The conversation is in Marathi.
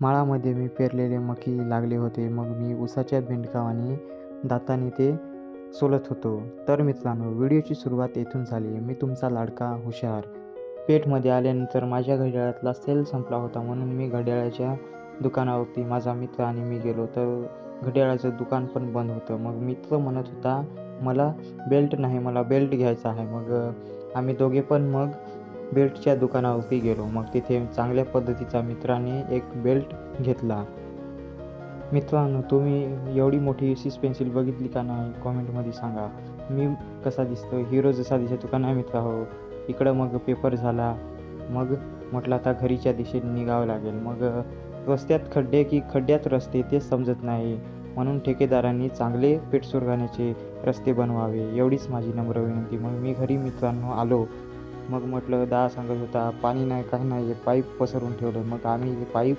माळामध्ये मी पेरलेले मकी लागले होते. मग मी उसाच्या भेंडकावाने दाताने ते सोलत होतो. तर मित्रांनो व्हिडिओची सुरुवात येथून झाली. मी तुमचा लाडका हुशार. पेठमध्ये आल्यानंतर माझ्या घड्याळातला सेल संपला होता म्हणून मी घड्याळाच्या दुकानावरती माझा मित्र आणि मी गेलो. तर घड्याळाचं दुकान पण बंद होतं. मग मित्र म्हणत होता मला बेल्ट नाही मला बेल्ट घ्यायचा आहे. मग आम्ही दोघे पण मग बेल्टच्या दुकानावरती गेलो. मग तिथे चांगल्या पद्धतीचा मित्राने एक बेल्ट घेतला. मित्रांनो तुम्ही एवढी मोठी सिस पेन्सिल बघितली का नाही? कॉमेंटमध्ये सांगा. मी कसा दिसतो हिरो जसा दिसतो का नाही मित्र? हो. इकडं मग पेपर झाला. मग म्हटलं आता घरीच्या दिशेने निघावं लागेल. मग रस्त्यात खड्डे की खड्ड्यात रस्ते तेच समजत नाही. म्हणून ठेकेदारांनी चांगले पेटसुरगाण्याचे रस्ते बनवावे एवढीच माझी नम्र विनंती. मग मी घरी मित्रांनो आलो. मग म्हटलं दहा सांगत होता पाणी नाही काही नाही पाईप पसरून ठेवलं मग आम्ही पाईप